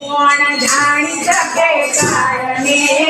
કોણ જાણી શકે કારણે